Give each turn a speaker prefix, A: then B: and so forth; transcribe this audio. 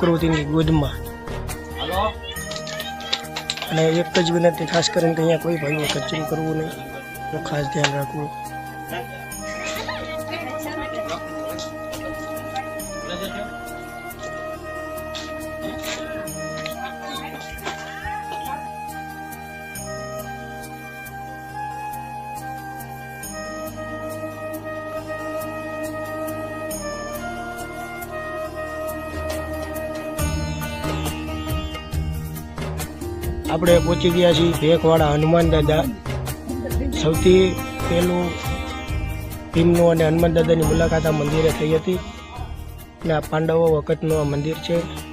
A: પ્રકૃતિની ગોદમાં. અને એક જ વિનંતી ખાસ કરીને કે અહીંયા કોઈ ભાઈઓ કચરું કરવું નહીં. એનું ખાસ ધ્યાન રાખવું. આપણે પહોંચી ગયા છીએ ભેખવાડા હનુમાન દાદા. સૌથી પહેલું ભીમનું અને હનુમાન દાદાની મુલાકાત આ મંદિરે થઈ હતી. અને આ પાંડવો વખતનું આ મંદિર છે.